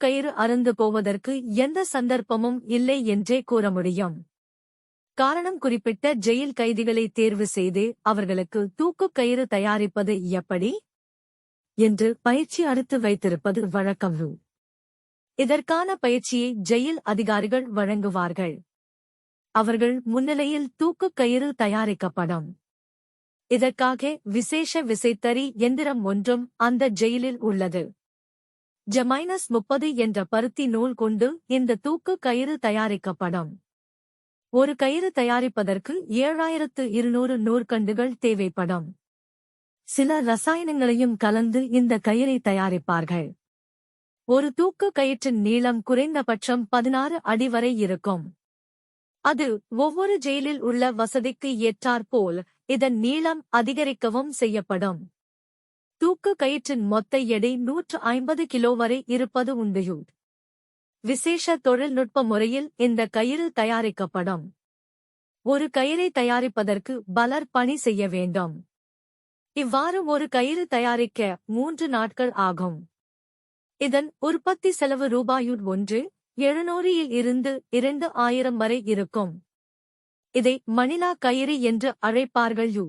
கயிறு அருந்து போவதற்கு எந்த சந்தர்ப்பமும் இல்லை என்றே கூற முடியும். காரணம் குறிப்பிட்ட ஜெயில் கைதிகளை தேர்வு செய்து அவர்களுக்கு தூக்குக் கயிறு தயாரிப்பது எப்படி? என்று பயிற்சி அடுத்து வைத்திருப்பது வழக்கம். இதற்கான பயிற்சியை ஜெயில் அதிகாரிகள் வழங்குவார்கள். அவர்கள் முன்னிலையில் தூக்குக் கயிறு தயாரிக்கப்படும். இதற்காக விசேஷ விசைத்தறி எந்திரம் ஒன்றும் அந்த ஜெயிலில் உள்ளது. ஜமைனஸ் முப்பது என்ற பருத்தி நூல் கொண்டு இந்த தூக்கு கயிறு தயாரிக்கப்படும். ஒரு கயிறு தயாரிப்பதற்கு ஏழாயிரத்து இருநூறு நூற்கண்டுகள் தேவைப்படும். சில ரசாயனங்களையும் கலந்து இந்த கயிறை தயாரிப்பார்கள். ஒரு தூக்கு கயிற்றின் நீளம் குறைந்தபட்சம் பதினாறு அடி வரை இருக்கும். அது ஒவ்வொரு ஜெயிலில் உள்ள வசதிக்கு ஏற்றாற்போல் இதன் நீளம் அதிகரிக்கவும் செய்யப்படும். தூக்கு கயிற்றின் மொத்த எடை நூற்று ஐம்பது கிலோ வரை இருப்பது உண்டு விசேஷ தொழில்நுட்ப முறையில் இந்த கயிறு தயாரிக்கப்படும். ஒரு கயிறை தயாரிப்பதற்கு பலர் பணி செய்ய வேண்டும். இவ்வாறு ஒரு கயிறு தயாரிக்க மூன்று நாட்கள் ஆகும். இதன் உற்பத்தி செலவு ரூபாயுட் ஒன்று எழுநூறில் இருந்து இரண்டு ஆயிரம் வரை இருக்கும். இதை மணிலா கயிறு என்று அழைப்பார்கள் யூ